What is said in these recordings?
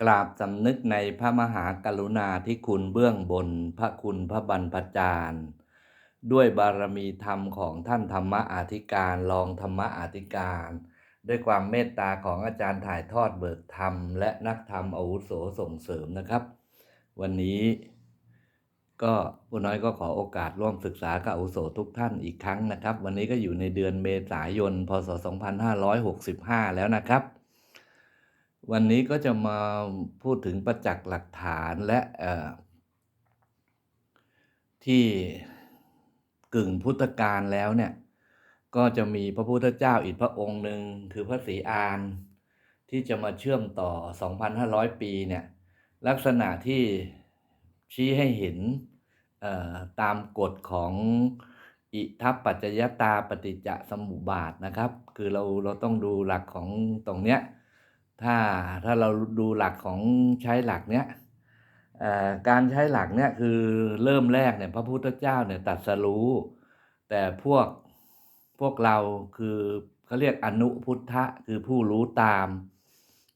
กราบสำนึกในพระมหากรุณาธิคุณเบื้องบนพระคุณพระบรรพจารย์ด้วยบารมีธรรมของท่านธรรมอาธิการรองธรรมอาธิการ ด้วยความเมตตาของอาจารย์ถ่ายทอดเบิกธรรม และนักธรรมอาวุโสส่งเสริมนะครับ วันนี้ก็ผู้น้อยก็ขอโอกาสร่วมศึกษากับอาวุโสทุกท่านอีกครั้งนะครับ วันนี้ก็อยู่ในเดือนเมษายน พศ 2565 แล้วนะครับ วันนี้ก็จะมาพูดถึงประจักษ์หลักฐานและที่กึ่งพุทธกาลแล้วเนี่ย ก็จะมีพระพุทธเจ้าอีกพระองค์หนึ่งคือพระศรีอาน ที่จะมาเชื่อมต่อ 2,500 ปีเนี่ย ลักษณะที่ชี้ให้เห็นตามกฎของอิทัปปัจจยตาปฏิจจสมุปบาทนะครับ คือเราเราต้องดูหลักของตรงเนี้ย ถ้าถ้าเราดูหลักของใช้หลักเนี้ยการใช้หลักเนี้ยคือเริ่มแรกเนี่ยพระพุทธเจ้าเนี่ยตัดสรู้ แต่พวกพวกเราคือเขาเรียกอนุพุทธะคือผู้รู้ตาม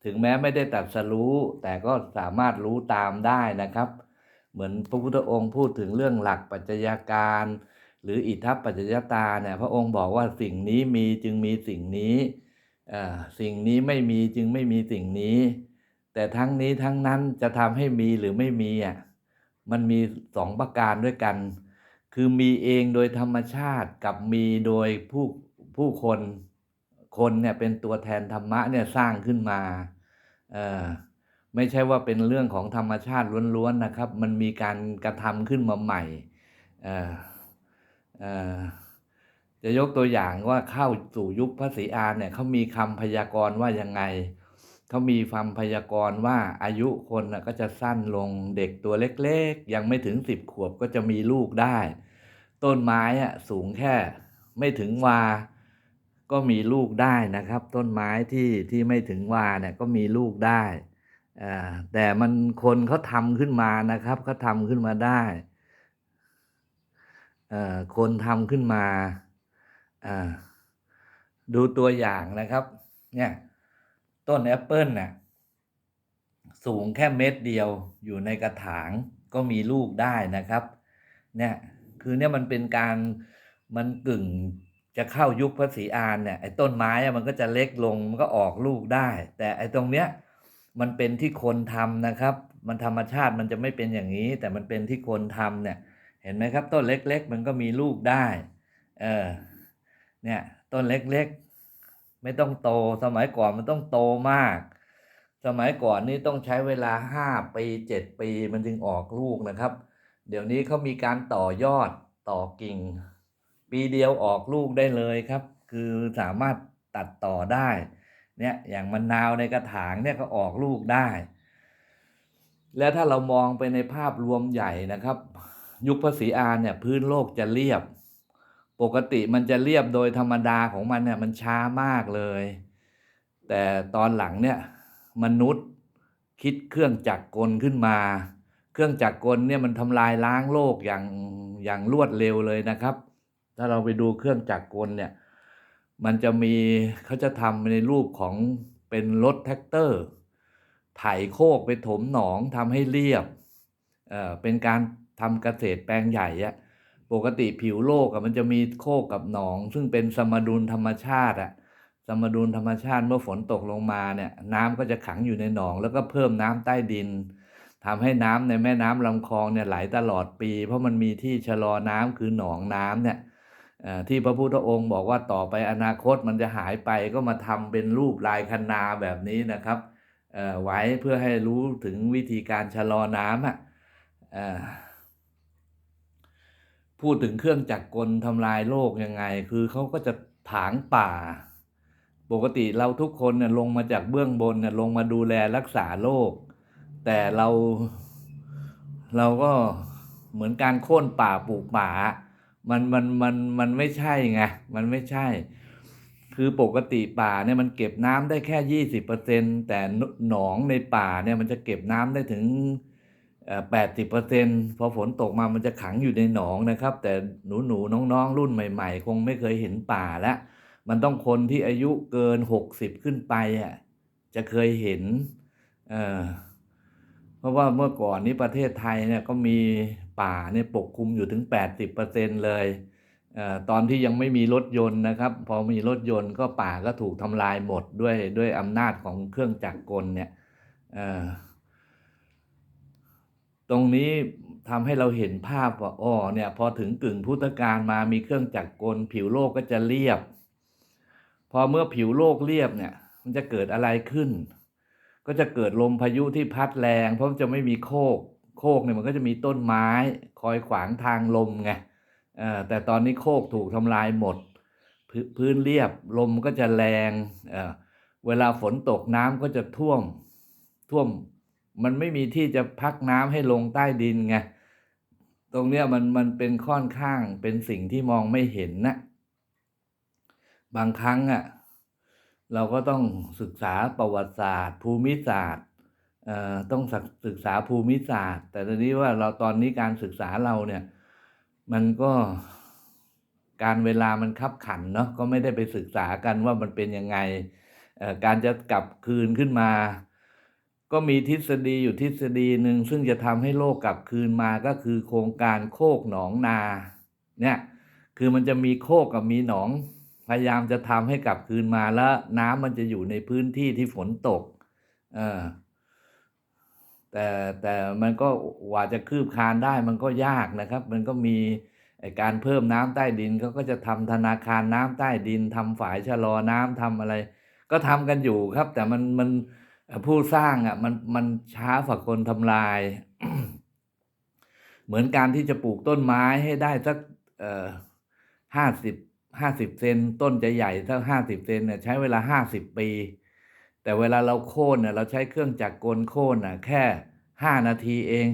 ถึงแม้ไม่ได้ตัดสรู้ แต่ก็สามารถรู้ตามได้นะครับ เหมือนพระพุทธองค์พูดถึงเรื่องหลักปัจจัยการ หรืออิทัปปัจจยตาเนี่ยพระองค์บอกว่าสิ่งนี้มีจึงมีสิ่งนี้ สิ่งนี้ไม่มีจึงไม่มีสิ่งนี้ แต่ทั้งนี้ทั้งนั้นจะทำให้มีหรือไม่มีอะมันมีสองประการด้วยกัน คือมีเองโดยธรรมชาติกับมีโดยผู้ผู้คนคนเนี่ยเป็นตัวแทนธรรมะเนี่ยสร้างขึ้นมาเออไม่ใช่ว่าเป็นเรื่องของธรรมชาติล้วนๆนะครับ มันมีการกระทำขึ้นมาใหม่เออเออ จะยกตัวอย่างว่าเข้าสู่ยุคพระศรีอานเนี่ยเขามีคำพยากรณ์ว่ายังไงเขามีคำพยากรณ์ว่าอายุคนก็จะสั้นลงเด็กตัวเล็กๆ ยังไม่ถึงสิบขวบก็จะมีลูกได้ ต้นไม้อะสูงแค่ไม่ถึงวา ก็มีลูกได้นะครับ ต้นไม้ที่ที่ไม่ถึงวาเนี่ยก็มีลูกได้แต่มันคนเขาทำขึ้นมานะครับเขาทำขึ้นมาได้คนทำขึ้นมา อ่าดูตัวอย่างนะครับ เนี่ย ต้นแอปเปิลน่ะสูงแค่เม็ดเดียวอยู่ในกระถางก็มีลูกได้นะครับ เนี่ยคือเนี่ยมันเป็นการมันกึ่งจะเข้ายุคพระศรีอานเนี่ยไอ้ต้นไม้อะมันก็จะเล็กลงมันก็ออกลูกได้ แต่ไอ้ตรงเนี้ยมันเป็นที่คนทำนะครับ มันธรรมชาติมันจะไม่เป็นอย่างนี้ แต่มันเป็นที่คนทำเนี่ย เห็นไหมครับ ต้นเล็ก ๆ มันก็มีลูกได้ เออ เนี่ยต้นเล็กๆ ไม่ต้องโตสมัยก่อนมันต้องโตมาก สมัยก่อนนี่ต้องใช้เวลาห้าปีเจ็ดปีมันจึงออกลูกนะครับ เดี๋ยวนี้เขามีการต่อยอดต่อกิ่ง ปีเดียวออกลูกได้เลยครับ คือสามารถตัดต่อได้เนี่ยอย่างมะนนาวในกระถางเนี่ยก็ออกลูกได้ แล้วถ้าเรามองไปในภาพรวมใหญ่นะครับ ยุคพระศรีอาเนี่ยพื้นโลกจะเรียบ ปกติมันจะเรียบโดยธรรมดาของมันเนี่ยมันช้ามากเลย แต่ตอนหลังเนี่ยมนุษย์คิดเครื่องจักรกลขึ้นมา เครื่องจักรกลเนี่ยมันทำลายล้างโลกอย่างอย่างรวดเร็วเลยนะครับ ถ้าเราไปดูเครื่องจักรกลเนี่ยมันจะมีเขาจะทำในรูปของเป็นรถแท็กเตอร์ไถโคกไปถมหนองทำให้เรียบเออเป็นการทำเกษตรแปลงใหญ่อะ ปกติผิวโลกอะมันจะมีโคกกับหนอง ซึ่งเป็นสมดุลธรรมชาติอะสมดุลธรรมชาติเมื่อฝนตกลงมาเนี่ยน้ำก็จะขังอยู่ในหนอง แล้วก็เพิ่มน้ำใต้ดินทำให้น้ำในแม่น้ำลำคลองเนี่ยไหลตลอดปี เพราะมันมีที่ชะลอน้ำคือหนองน้ำเนี่ยที่พระพุทธองค์บอกว่าต่อไปอนาคตมันจะหายไปก็มาทำเป็นรูปลายคันนาแบบนี้นะครับไว้เพื่อให้รู้ถึงวิธีการชะลอน้ำอะ พูดถึงเครื่องจักรกลทำลายโลกยังไง คือเขาก็จะถางป่า ปกติเราทุกคนเนี่ยลงมาจากเบื้องบนเนี่ยลงมาดูแลรักษาโลก แต่เราเราก็เหมือนการโค่นป่าปลูกป่า มันมันมันมันไม่ใช่ไง มันไม่ใช่ คือปกติป่าเนี่ยมันเก็บน้ำได้แค่ยี่สิบเปอร์เซ็นแต่หนองในป่าเนี่ยมันจะเก็บน้ำได้ถึง แปดสิบเปอร์เซ็นพอฝนตกมามันจะขังอยู่ในหนองนะครับ แต่หนูหนูน้องๆ รุ่นใหม่ ๆ คงไม่เคยเห็นป่าล้วมันต้องคนที่อายุเกินหกสิบขึ้นไปอะจะเคยเห็นเออราะว่าเมื่อก่อนนี้ประเทศไทยเนี่ยก็มีป่าเนี่ยปกคลุมอยู่ถึง 80%เลยเออตอนที่ยังไม่มีรถยนต์นะครับ พอมีรถยนต์ก็ป่าก็ถูกทำลายหมดด้วยด้วยอำนาจของเครื่องจักรกลเนี่ยเออ ตรงนี้ทำให้เราเห็นภาพว่าอ๋อเนี่ยพอถึงกึ่งพุทธกาลมามีเครื่องจักรกล ผิวโลกก็จะเรียบ พอเมื่อผิวโลกเรียบเนี่ย มันจะเกิดอะไรขึ้น ก็จะเกิดลมพายุที่พัดแรง เพราะมันจะไม่มีโคก โคกเนี่ยมันก็จะมีต้นไม้ คอยขวางทางลมไงแต่ตอนนี้โคกถูกทำลายหมดพ,พื้นเรียบลมก็จะแรงเเวลาฝนตกน้ำก็จะท่วมท่วม มันไม่มีที่จะพักน้ำให้ลงใต้ดินไงตรงเนี้ยมันมันเป็นค่อนข้างเป็นสิ่งที่มองไม่เห็นนะบางครั้งอะเราก็ต้องศึกษาประวัติศาสตร์ ภูมิศาสตร์เอ่อต้องศึกษาภูมิศาสตร์ แต่ตอนนี้ว่าเราตอนนี้การศึกษาเราเนี่ย มันก็การเวลามันคับขันเนาะก็ไม่ได้ไปศึกษากันว่ามันเป็นยังไงอ่อการจะกลับคืนขึ้นมา ก็มีทฤษฎีอยู่ทฤษฎีหนึ่งซึ่งจะทำให้โลกกลับคืนมาก็คือโครงการโคกหนองนา เนี่ยคือมันจะมีโคกกับมีหนอง พยายามจะทำให้กลับคืนมาแล้วน้ำมันจะอยู่ในพื้นที่ที่ฝนตกเออแต่แต่มันก็ว่าจะคืบคานได้มันก็ยากนะครับ มันก็มีการเพิ่มน้ำใต้ดินเขาก็จะทำธนาคารน้ำใต้ดินทำฝายชะลอน้ำทำอะไร ก็ทำกันอยู่ครับ แต่มันมัน ผู้สร้างอะมันมันช้าฝ่าคนทำลาย เหมือนการที่จะปลูกต้นไม้ให้ได้สักเออห้าสิบห้าสิบเซนต้นจะใหญ่สักห้าสิบเซนเนี่ยใช้เวลาห้าสิบปี แต่เวลาเราโค่นเนี่ยเราใช้เครื่องจักรกลโค่นน่ะ แค่ห้านาทีเอง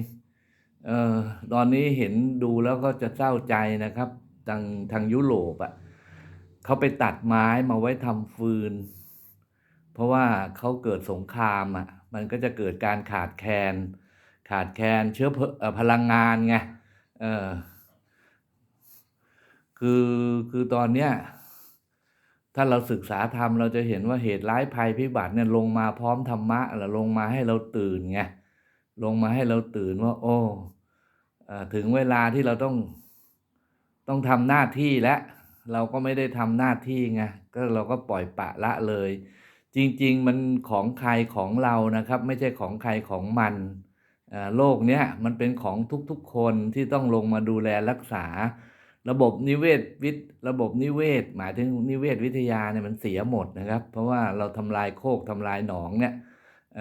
เออตอนนี้เห็นดูแล้วก็จะเศร้าใจนะครับ ทางทางยุโรปอะเขาไปตัดไม้มาไว้ทำฟืน เพราะว่าเขาเกิดสงครามอะมันก็จะเกิดการขาดแคลนขาดแคลนเชื้อเพอพลังงานไงเออคือคือตอนเนี้ยถ้าเราศึกษาธรรมเราจะเห็นว่าเหตุร้ายภัยพิบัติเนี่ยลงมาพร้อมธรรมะแหละลงมาให้เราตื่นไงลงมาให้เราตื่นว่า โอ้อ่อถึงเวลาที่เราต้องต้องทำหน้าที่แล้วเราก็ไม่ได้ทำหน้าที่ไงก็เราก็ปล่อยปะละเลย จริง ๆ มันของใครของเรานะครับ ไม่ใช่ของใครของมันโลกเนี้ยมันเป็นของทุกๆคนที่ต้องลงมาดูแลรักษา ระบบนิเวศวิทย์ระบบนิเวศ หมายถึงนิเวศวิทยาเนี่ยมันเสียหมดนะครับ เพราะว่าเราทำลายโคกทำลายหนองเนี่ยเ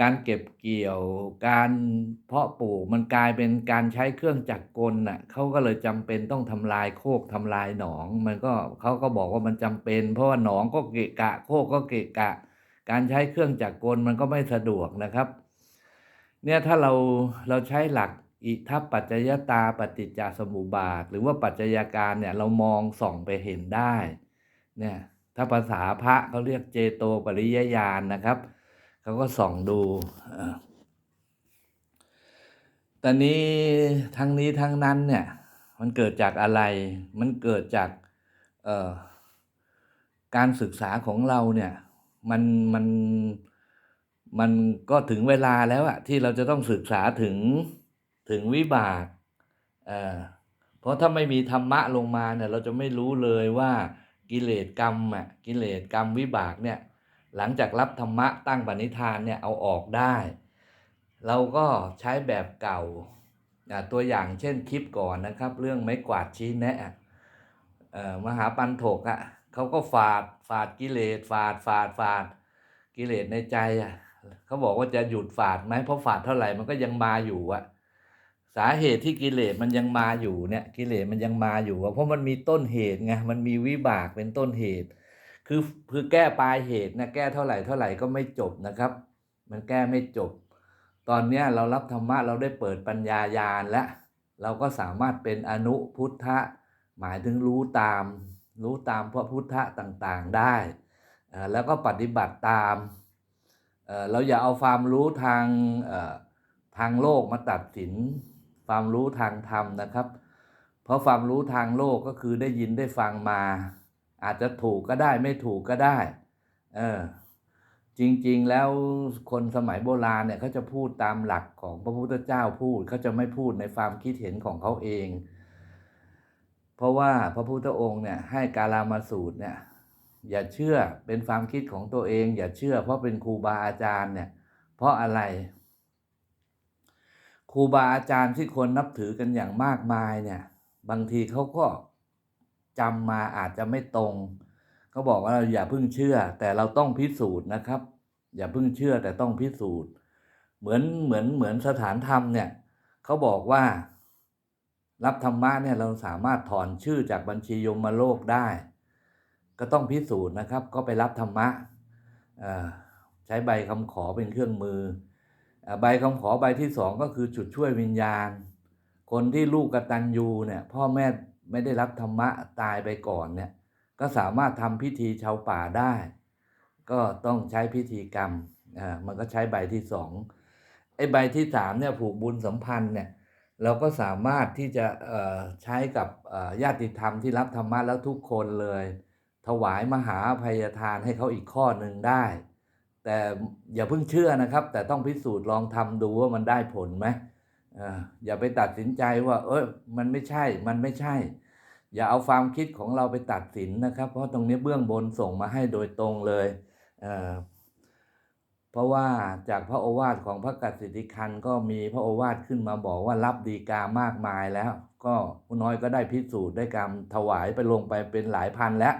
การเก็บเกี่ยว การเพาะปลูกมันกลายเป็นการใช้เครื่องจักรกลน่ะเขาก็เลยจำเป็นต้องทำลายโคกทำลายหนอง มันก็เขาก็บอกว่ามันจำเป็น เพราะว่าหนองก็เกะกะ โคกก็เกะกะ การใช้เครื่องจักรกลมันก็ไม่สะดวกนะครับ เนี่ยถ้าเราเราใช้หลักอิทัปปัจจยตาปฏิจจสมุปบาท หรือว่าปัจจัยการเนี่ยเรามองส่องไปเห็นได้เนี่ยถ้าภาษาพระเขาเรียกเจโตปริยญาณนะครับ เขาก็ส่องดูเอ่อตอนนี้ทั้งนี้ทั้งนั้นเนี่ย มันเกิดจากอะไร มันเกิดจากการศึกษาของเราเนี่ยมันมันมันก็ถึงเวลาแล้วอะที่เราจะต้องศึกษาถึงถึงวิบากเอ่อเพราะถ้าไม่มีธรรมะลงมาเนี่ยเราจะไม่รู้เลยว่ากิเลสกรรมอะกิเลสกรรมวิบากเนี่ย หลังจากรับธรรมะตั้งปณิธานเนี่ยเอาออกได้ เราก็ใช้แบบเก่าตัวอย่างเช่นคลิปก่อนนะครับ เรื่องไม้กวาดชี้แนะมหาปันโถกอะ่ะเขาก็ฝาดฝาดกิเลสฝาดฝาดฝาดกิเลสในใจอะ่ะเขาบอกว่าจะหยุดฝาดไหมเพราะฝาดเท่าไหร่มันก็ยังมาอยู่อะสาเหตุที่กิเลสมันยังมาอยู่เนี่ยกิเลสมันยังมาอยู่เพราะมันมีต้นเหตุไงมันมีวิบากเป็นต้นเหตุ คือคือแก้ปลายเหตุนะแก้เท่าไหร่เท่าไหร่ก็ไม่จบนะครับ มันแก้ไม่จบ ตอนนี้เรารับธรรมะเราได้เปิดปัญญายาณแล้วเราก็สามารถเป็นอนุพุทธะหมายถึงรู้ตาม รู้ตามพระพุทธะต่างๆได้ แล้วก็ปฏิบัติตาม เราอย่าเอาความรู้ทางทางโลกมาตัดสินความรู้ทางธรรมนะครับ เพราะความรู้ทางโลกก็คือได้ยินได้ฟังมา อาจจะถูกก็ได้ไม่ถูกก็ได้ เออ จริงๆแล้วคนสมัยโบราณเนี่ยเขาจะพูดตามหลักของพระพุทธเจ้าพูดเขาจะไม่พูดในความคิดเห็นของเขาเอง เพราะว่าพระพุทธองค์เนี่ยให้กาลามาสูตรเนี่ย อย่าเชื่อเป็นความคิดของตัวเอง อย่าเชื่อเพราะเป็นครูบาอาจารย์เนี่ย เพราะอะไรครูบาอาจารย์ที่คนนับถือกันอย่างมากมายเนี่ย บางทีเขาก็ จำมาอาจจะไม่ตรงเขาบอกว่าอย่าเพิ่งเชื่อ แต่เราต้องพิสูจน์นะครับ อย่าเพิ่งเชื่อแต่ต้องพิสูจน์ เหมือนเหมือนเหมือนสถานธรรมเนี่ยเขาบอกว่า รับธรรมะเนี่ยเราสามารถถอนชื่อจากบัญชียมโลกได้ ก็ต้องพิสูจน์นะครับ ก็ไปรับธรรมะใช้ใบคำขอเป็นเครื่องมือ ใบคำขอใบที่สองก็คือจุดช่วยวิญญาณ คนที่ลูกกระตัญญูเนี่ยพ่อแม่ ไม่ได้รับธรรมะตายไปก่อนเนี่ยก็สามารถทำพิธีชาวป่าได้ ก็ต้องใช้พิธีกรรมอ่ามันก็ใช้ใบที่สองไอ้ใบที่สามเนี่ยผูกบุญสัมพันธ์เนี่ยเราก็สามารถที่จะใช้กับญาติธรรมที่รับธรรมะแล้วทุกคนเลย ถวายมหาภัยทานให้เขาอีกข้อหนึ่งได้ แต่อย่าเพิ่งเชื่อนะครับ แต่ต้องพิสูจน์ลองทำดูว่ามันได้ผลไหม อย่าไปตัดสินใจว่า เอ้ยมันไม่ใช่ มันไม่ใช่ อย่าเอาความคิดของเราไปตัดสินนะครับ เพราะตรงนี้เบื้องบนส่งมาให้โดยตรงเลยเเพราะว่าจากพระโอวาทของพระกัสสิติคันก็มีพระโอวาทขึ้นมาบอกว่ารับดีกามากมายแล้ว ก็ผู้น้อยก็ได้พิสูจน์ได้กรรถวายไปลงไปเป็นหลายพันแล้ว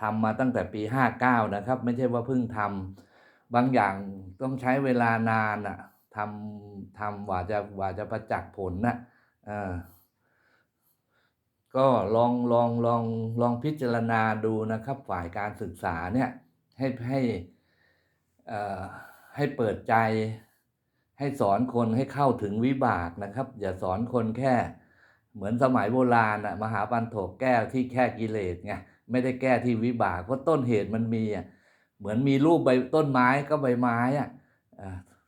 ทำมาตั้งแต่ปีห้าเก้านะครับ ไม่ใช่ว่าเพิ่งทำบางอย่างต้องใช้เวลานานอะ ทำทำว่าจะว่าจะประจักษ์ผลนะอ่าก็ลองลองลองลองพิจารณาดูนะครับฝ่ายการศึกษาเนี่ยให้ให้ให้เปิดใจให้สอนคนให้เข้าถึงวิบากนะครับ อย่าสอนคนแค่เหมือนสมัยโบราณอะมหาปันโถแก้วที่แค่กิเลสไงไม่ได้แก้ที่วิบากเพราะต้นเหตุมันมีอะเหมือนมีรูปใบต้นไม้ก็ใบไม้อะ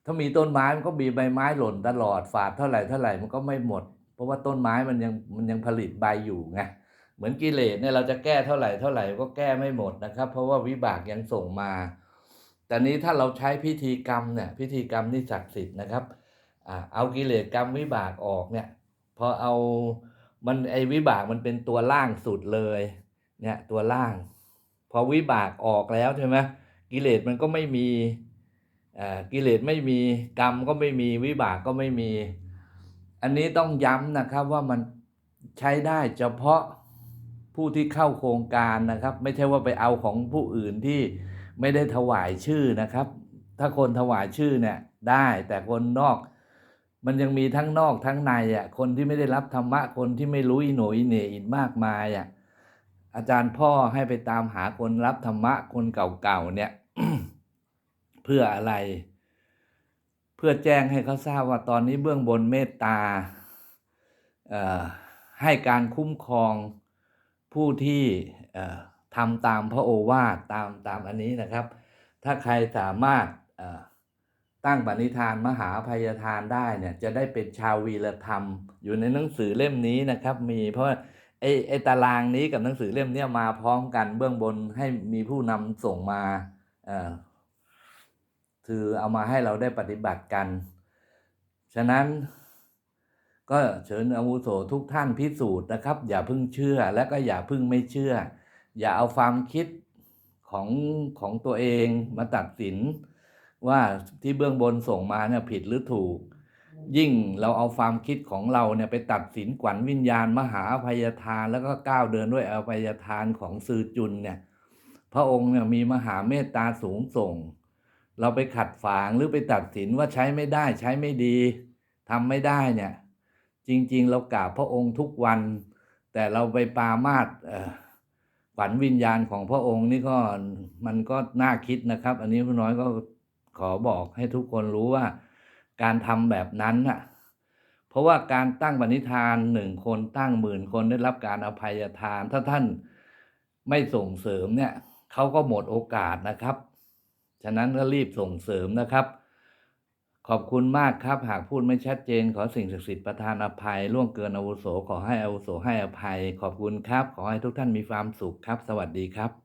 ถ้ามีต้นไม้มันก็มีใบไม้หล่นตลอดฝาดเท่าไหร่เท่าไหร่มันก็ไม่หมด เพราะว่าต้นไม้มันยังมันยังผลิตใบอยู่ไงเหมือนกิเลสเนี่ยเราจะแก้เท่าไหร่เท่าไหร่ก็แก้ไม่หมดนะครับ เพราะว่าวิบากยังส่งมา แต่นี้ถ้าเราใช้พิธีกรรมเนี่ยพิธีกรรมนี่ศักดิ์สิทธิ์นะครับเอากิเลสกรรมวิบากออกเนี่ยพอเอามันไอวิบากมันเป็นตัวล่างสุดเลยเนี่ยตัวล่าง พอวิบากออกแล้วใช่ไหมกิเลสมันก็ไม่มี กิเลสไม่มีกรรมก็ไม่มีวิบากก็ไม่มี อันนี้ต้องย้ำนะครับว่ามันใช้ได้เฉพาะผู้ที่เข้าโครงการนะครับ ไม่ใช่ว่าไปเอาของผู้อื่นที่ไม่ได้ถวายชื่อนะครับ ถ้าคนถวายชื่อเนี่ยได้แต่คนนอก มันยังมีทั้งนอกทั้งในอะคนที่ไม่ได้รับธรรมะคนที่ไม่รู้อิโหนอิเหนอีกมากมายอะอาจารย์พ่อให้ไปตามหาคนรับธรรมะคนเก่าๆเนี่ย เพื่ออะไร เพื่อแจ้งให้เขาทราบว่าตอนนี้เบื้องบนเมตตาให้การคุ้มครองผู้ที่ทำตามพระโอวาทตามตามอันนี้นะครับ ถ้าใครสามารถตั้งปณิธานมหาภัยทานได้เนี่ยจะได้เป็นชาววีรธรรม อยู่ในหนังสือเล่มนี้นะครับ มีเพราะไอ้ไอ้ตารางนี้กับหนังสือเล่มนี้มาพร้อมกันเบื้องบนให้มีผู้นำส่งมา คือเอามาให้เราได้ปฏิบัติกัน ฉะนั้นก็เชิญอาวุโสทุกท่านพิสูจน์นะครับ อย่าพิ่งเชื่อและก็อย่าพิ่งไม่เชื่อ อย่าเอาความคิดของของตัวเองมาตัดสิน ว่าที่เบื้องบนส่งมาเนี่ยผิดหรือถูก ยิ่งเราเอาความคิดของเราเนี่ยไปตัดสินขวัญวิญญาณมหาภัยทาน แล้วก็ก้าวเดินด้วยอภัยทานของซือจุนเนี่ยพระองค์เนี่ยมีมหาเมตตาสูงส่ง เราไปขัดฝางหรือไปตัดสินว่าใช้ไม่ได้ใช้ไม่ดีทำไม่ได้เนี่ย จริง ๆ เรากราบพระองค์ทุกวัน แต่เราไปปามาดฝันวิญญาณของพระองค์นี่ก็มันก็น่าคิดนะครับ อันนี้ผู้น้อยก็ขอบอกให้ทุกคนรู้ว่า การทำแบบนั้นน่ะเพราะว่าการตั้งปณิธานหนึ่งคนตั้งหมื่นคนได้รับการอภัยทาน ถ้าท่านไม่ส่งเสริมเนี่ยเขาก็หมดโอกาสนะครับ ฉะนั้นก็รีบส่งเสริมนะครับ ขอบคุณมากครับ หากพูดไม่ชัดเจน ขอสิ่งศักดิ์สิทธิ์ประทานอภัยล่วงเกินอาวุโสขอให้อาวุโสให้อภัย ขอบคุณครับ ขอให้ทุกท่านมีความสุขครับ สวัสดีครับ